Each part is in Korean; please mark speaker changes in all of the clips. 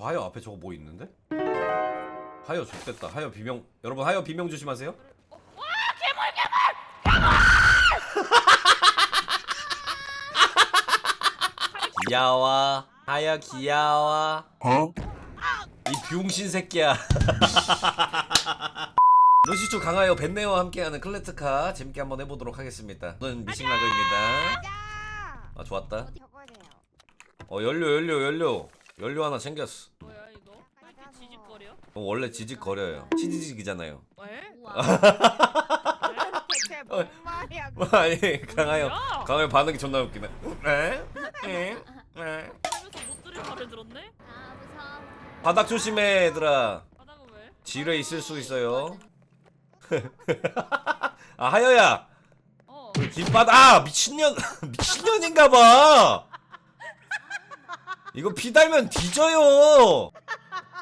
Speaker 1: 저 하여 앞에 저거 뭐 있는데? 하여 좋겠다. 하여 비명. 여러분 하여 비명 조심하세요. 귀여워. 하여 귀여워. 이 병신 새끼야. 루시초 강하여 벤네와 함께하는 클래트카 재밌게 한번 해보도록 하겠습니다. 저는 미싱라그입니다.
Speaker 2: 자.
Speaker 1: 아 좋았다. 어 연료 연료 연료 연료 하나 챙겼어.
Speaker 3: 뭐야 이거? 왜 이렇게 지직거려?
Speaker 1: 어, 원래 지직거려요. 치지직이잖아요.
Speaker 3: 왜?
Speaker 2: 대체 뭔 말이야?
Speaker 1: 뭐, 아니 강하여
Speaker 3: 뭐야?
Speaker 1: 강하여 반응이 존나 웃기네. 에? 에? 에?
Speaker 3: 살면서 못 들을 말을 들었네?
Speaker 2: 아 무서워.
Speaker 1: 바닥 조심해 얘들아.
Speaker 3: 바닥은 왜?
Speaker 1: 지뢰 있을 수 있어요. 아 하여야
Speaker 3: 어
Speaker 1: 김바닥 아 미친년 미친년인가봐. 이거 피 달면 뒤져요.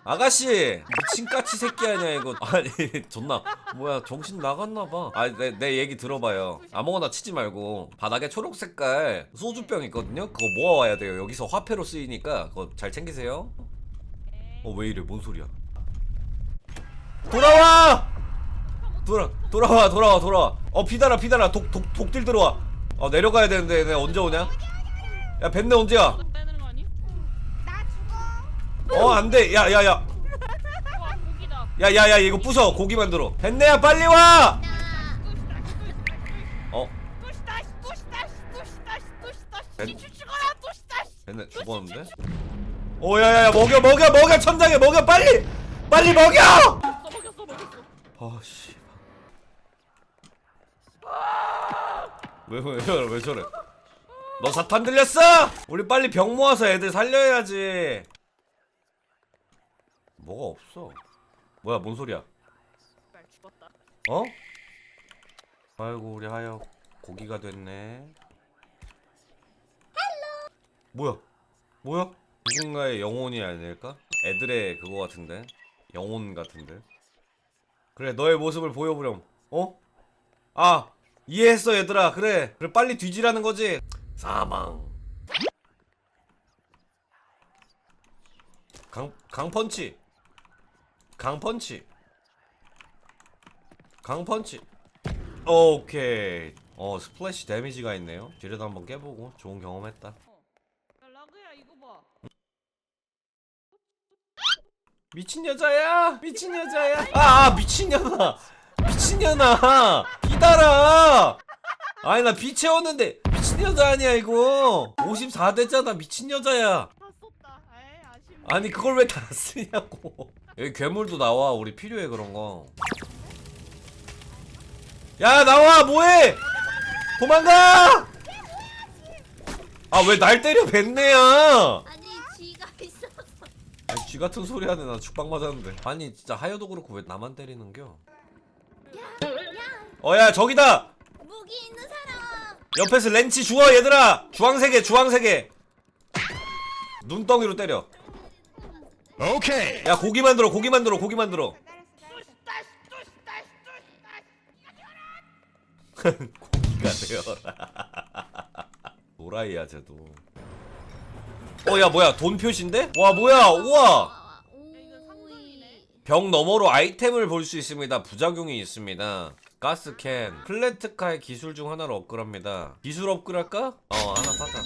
Speaker 1: 아가씨 미친까치 새끼 아니야 이거. 아니 존나. 뭐야 정신 나갔나봐. 아내 내 얘기 들어봐요. 아무거나 치지 말고. 바닥에 초록 색깔 소주병 있거든요? 그거 모아와야 돼요. 여기서 화폐로 쓰이니까 그거 잘 챙기세요. 어 왜 이래? 뭔 소리야? 돌아와! 돌아 돌아와 돌아와 돌아와. 어 피달아 피달아. 독 독 독들 들어와. 어 내려가야 되는데 내 언제 오냐? 야 벤네 언제야
Speaker 2: 어.
Speaker 1: 어 안돼. 야야야. 야야야 이거 부숴. 고기 만들어. 벤네야 빨리 와! 어? 벤네. 죽었는데? 오 야야야 먹여 먹여 먹여 천장에 먹여 빨리! 빨리 먹여! 아씨. 왜왜 저래 왜 저래? 너 사탄 들렸어? 우리 빨리 병 모아서 애들 살려야지 뭐가 없어 뭐야 뭔 소리야
Speaker 3: 말 죽었다
Speaker 1: 어? 아이고 우리 하여 고기가 됐네. 뭐야? 뭐야? 누군가의 영혼이 아닐까? 애들의 그거 같은데? 영혼 같은데? 그래 너의 모습을 보여보렴. 어? 아 이해했어 얘들아. 그래 그래 빨리 뒤지라는 거지. 사망. 강 강펀치. 강펀치. 강펀치. 오케이. 어 스플래시 데미지가 있네요. 지뢰도 한번 깨보고 좋은 경험했다.
Speaker 3: 야 라그야 이거 봐
Speaker 1: 미친 여자야. 미친 여자야. 아, 아 미친년아. 미친년아. 기다라. 아니 나 비 채웠는데 미친 여자 아니야 이거. 54대잖아 미친 여자야.
Speaker 3: 다 썼다 에이 아쉽네
Speaker 1: 아니 그걸 왜 다 쓰냐고. 여기 괴물도 나와. 우리 필요해 그런 거. 야 나와 뭐해? 도망가! 아 왜 날 때려 뱉네야?
Speaker 2: 아니 쥐가 있어서.
Speaker 1: 아니 쥐 같은 소리 하네 나 죽방 맞았는데. 아니 진짜 하여도 그렇고 왜 나만 때리는겨? 어야 저기다!
Speaker 2: 무기 있는 사람.
Speaker 1: 옆에서 렌치 주워 얘들아! 주황색에 주황색에! 눈덩이로 때려.
Speaker 4: Okay.
Speaker 1: 야 고기 만들어 고기 만들어 고기 만들어. 고기가 되어라. 노라이야 쟤도. 어 야 뭐야 돈 표시인데? 와 뭐야 우와. 벽 너머로 아이템을 볼 수 있습니다. 부작용이 있습니다. 가스캔 플랜트카의 기술 중 하나를 업그레이드합니다. 기술 업그레이드할까? 어 하나 사자.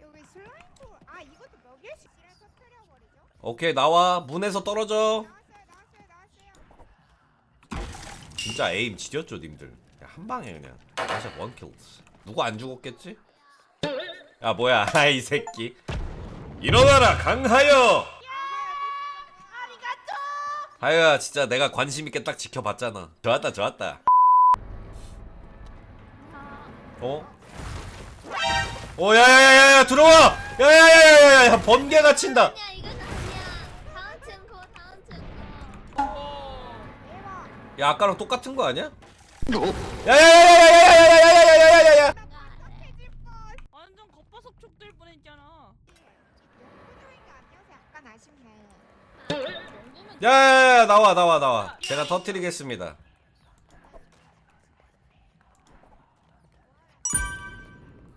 Speaker 2: 여기 슬라임 아 이것도 몇 개씩 지뢰 터뜨려 버리죠?
Speaker 1: 오케이 나와 문에서 떨어져. 진짜 에임 지렸죠 님들. 야, 한 방에 그냥. 다시 원킬. 누구 안 죽었겠지? 야 뭐야 아이 새끼. 일어나라 강하여. 하여야 진짜 내가 관심 있게 딱 지켜봤잖아. 좋았다 좋았다. 어? 어 야야야야야 들어와. 야야야야야야 번개가 친다.
Speaker 2: 야
Speaker 1: 아까랑 똑같은 거 아니야? 야야야야야야야야야야야야야야야.
Speaker 2: 해질 뻔.
Speaker 3: 완전 겉바속 촉될 뻔했잖아
Speaker 2: 약간 아쉽네.
Speaker 1: 야야야 나와 나와 나와. 제가 터트리겠습니다.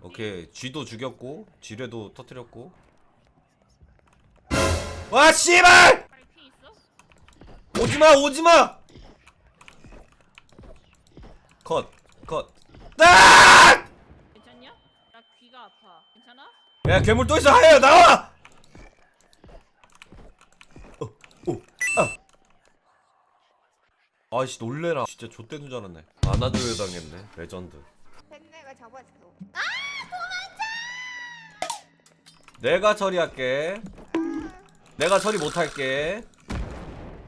Speaker 1: 오케이 쥐도 죽였고 지뢰도 터트렸고 와 씨발
Speaker 3: 빨피 있어?
Speaker 1: 오지마 오지마 컷컷. 아!
Speaker 3: 괜찮냐? 나 귀가 아파. 괜찮아?
Speaker 1: 야 괴물 또 있어. 하야 나와! 어, 오, 아. 아이씨 놀래라. 진짜 좆대는 줄 알았네. 안아줘야 당했네. 레전드.
Speaker 2: 팬네가 잡았어.
Speaker 1: 내가 처리할게. 내가 처리 못할게.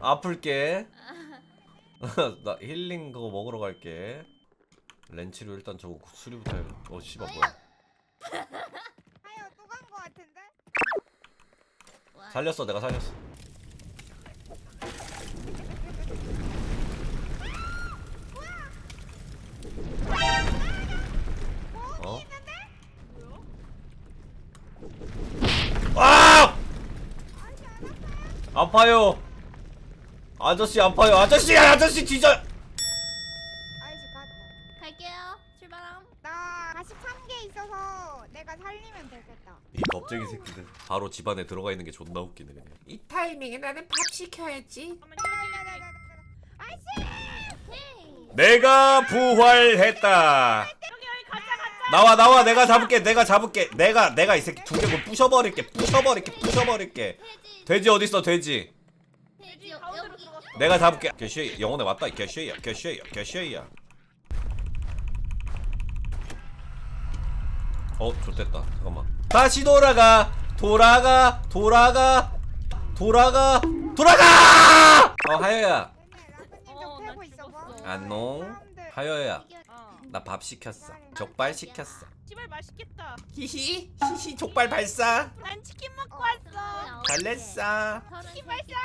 Speaker 1: 아플게. 나 힐링 그거 먹으러 갈게 렌치로 일단 저거 수리부터 해. 어 씨발 뭐야.
Speaker 2: 하여 또 간 거 같은데?
Speaker 1: 살렸어 내가 살렸어. 어? 아! 아파요. 아저씨 아파요. 아저씨 아저씨 뒤져
Speaker 2: 아이씨 갔다.
Speaker 5: 갈게요. 출발함.
Speaker 2: 나 43개 있어서 내가 살리면 되겠다.
Speaker 1: 이 겁쟁이 새끼들 바로 집안에 들어가 있는 게 존나 웃기네 그냥 이 타이밍에 나는 밥 시켜야지
Speaker 2: 아이씨!
Speaker 1: 내가 부활했다
Speaker 3: 여기 여기 가자 가자.
Speaker 1: 나와 나와 내가 잡을게 내가 잡을게 내가 내가 이 새끼 두 개고 부셔버릴게 부셔버릴게 부셔버릴게
Speaker 5: 돼지.
Speaker 1: 어딨어 돼지
Speaker 5: 돼지
Speaker 3: 가운데로. 들어갔어.
Speaker 1: 내가 잡을게 개쉐이 영혼에 왔다 개쉐이야 개쉐이야 개쉐이야 어 좋됐다 잠깐만 다시 돌아가 돌아가 돌아가 돌아가 돌아가 어 하여야
Speaker 3: 어. 죽었어.
Speaker 1: 안녕 하여야
Speaker 3: 어.
Speaker 1: 나 밥 시켰어 족발 시켰어
Speaker 3: 씨발 맛있겠다.
Speaker 1: 히히 히히 족발 발사
Speaker 3: 난 치킨 먹고
Speaker 2: 어.
Speaker 3: 왔어.
Speaker 1: 잘냈어
Speaker 5: 서른
Speaker 3: 발사.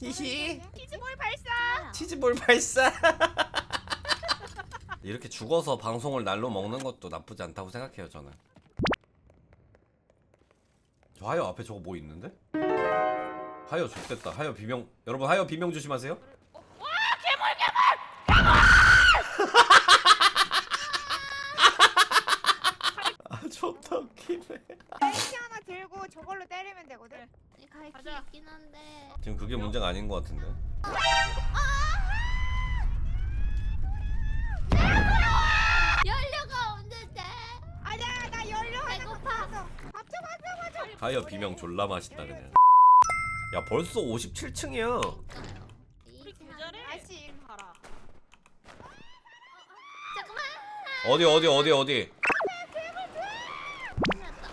Speaker 1: 히히
Speaker 3: 치즈볼 발사.
Speaker 1: 치즈볼 발사 이렇게 죽어서 방송을 날로 먹는 것도 나쁘지 않다고 생각해요 저는 저 하여 앞에 저거 뭐 있는데? 하여 좋됐다 하여 비명 여러분 하여 비명 조심하세요 아 좋다 웃기네
Speaker 2: 벤치 하나 들고 저걸로 때리면 되거든.
Speaker 5: 갈수
Speaker 3: 가자.
Speaker 5: 있긴 한데.
Speaker 1: 지금 그게 문제가 아닌 것 같은데 하여 비명 졸라 맛있다 그냥 야 벌써 57층이야
Speaker 3: 우리
Speaker 2: 아이씨.
Speaker 3: 일 봐라.
Speaker 5: 잠깐만.
Speaker 1: 어디 어디 어디 어디
Speaker 5: 끝났다.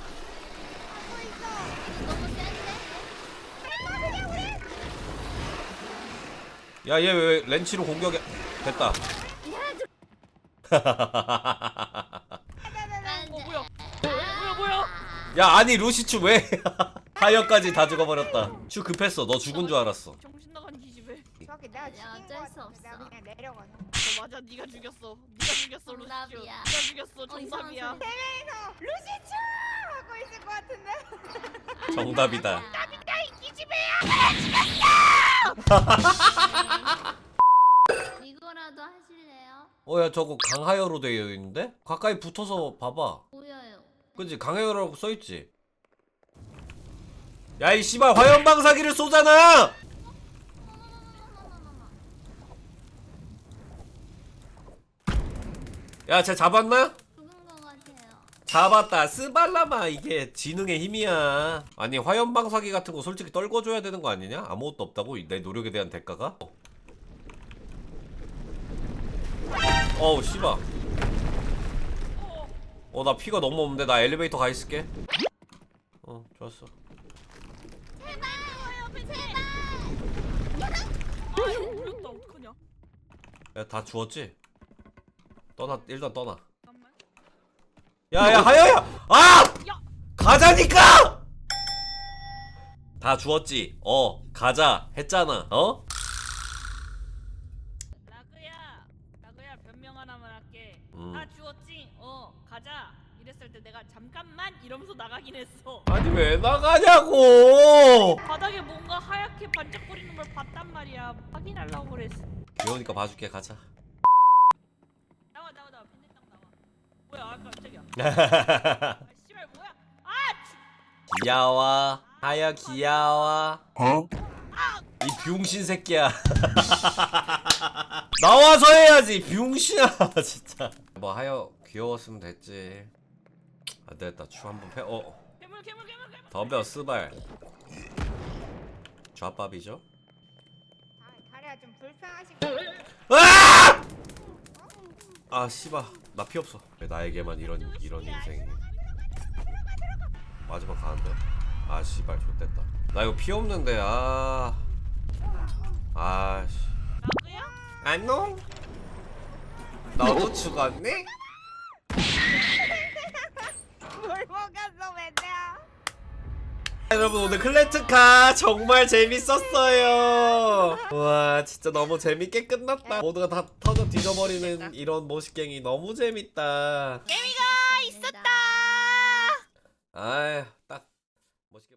Speaker 2: 하고 있어.
Speaker 5: 너무 센데?
Speaker 1: 야얘 왜 렌치로 공격해 됐다
Speaker 5: 안
Speaker 3: 어
Speaker 5: 돼.
Speaker 3: 뭐야? 뭐야 뭐 야?
Speaker 1: 야 아니 루시추 왜 하여까지 다 죽어버렸다 슈 급했어 너 죽은 줄 알았어
Speaker 3: 정신 나간 기집애.
Speaker 2: 저기 내가
Speaker 5: 야,
Speaker 2: 죽인
Speaker 5: 어쩔
Speaker 2: 거
Speaker 5: 수
Speaker 2: 같은데
Speaker 5: 없어.
Speaker 2: 내가 그냥 내려가서.
Speaker 3: 너 맞아 네가 죽였어. 네가 죽였어 루시오.
Speaker 5: 정답이야.
Speaker 3: 네가 죽였어
Speaker 5: 어, 이상한
Speaker 3: 정답이야.
Speaker 5: 소리.
Speaker 2: 대회에서 루시츠 하고 있을 것 같은데.
Speaker 1: 정답이다
Speaker 5: 이거라도 하실래요?
Speaker 1: 어야 저거 강하여로 되어 있는데? 가까이 붙어서 봐봐
Speaker 5: 보여요.
Speaker 1: 그치 강하여라고 써있지 야 이 씨발 화염방사기를 쏘잖아 야쟤 잡았나?
Speaker 5: 죽은 것 같아요.
Speaker 1: 잡았다 스발라마 이게 지능의 힘이야 아니 화염방사기 같은 거 솔직히 떨궈줘야 되는 거 아니냐? 아무것도 없다고 내 노력에 대한 대가가? 어우 씨발 어 나 피가 너무 없는데 나 엘리베이터 가 있을게 어 좋았어
Speaker 3: 아 이거 물렸다 어떡하냐?
Speaker 1: 야 다 주웠지? 떠나 일단 떠나. 야야 하야야 아!
Speaker 3: 야.
Speaker 1: 가자니까! 다 주웠지? 어 가자 했잖아 어?
Speaker 3: 라그야, 하나만 할게.
Speaker 1: 음.
Speaker 3: 다 주웠지? 어, 가자. 이랬을 때 내가 잠깐만 이러면서 나가긴 했어.
Speaker 1: 아니 왜 나가냐고
Speaker 3: 바닥에 뭔가 하얗게 반짝거리는 걸 봤단 말이야. 확인하려고 그랬어.
Speaker 1: 귀여우니까 봐줄게 가자
Speaker 3: 나와 나와 나와 빈대땅 나와. 뭐야? 아 깜짝이야. 아 씨발 뭐야? 아! 주...
Speaker 1: 귀여워 하여 귀여워
Speaker 4: Huh?
Speaker 1: 이 병신 새끼야. 나와서 해야지 병신아 진짜. 뭐 하여 귀여웠으면 됐지. 안되겠다. 추 한번 패 어.
Speaker 3: 괴물 괴물 괴물 괴물.
Speaker 1: 덤벼 스발. 좌밥이죠?
Speaker 2: 다리가 좀 불편하신
Speaker 1: 아! 아 씨발 나 피 없어. 왜 나에게만 이런 이런 인생이? 마지막 가는데? 아 씨발 좋됐다. 나 이거 피 없는데 아 아씨.
Speaker 3: 나도요?
Speaker 1: 안녕 너도 죽었네?
Speaker 2: 뭘 먹었어 맨날?
Speaker 1: 여러분 오늘 클래트카 정말 재밌었어요. 와 진짜 너무 재밌게 끝났다. 모두가 다 터져 뒤져버리는 이런 모식갱이 너무 재밌다.
Speaker 5: 재미가 있었다.
Speaker 1: 아휴 딱 멋있게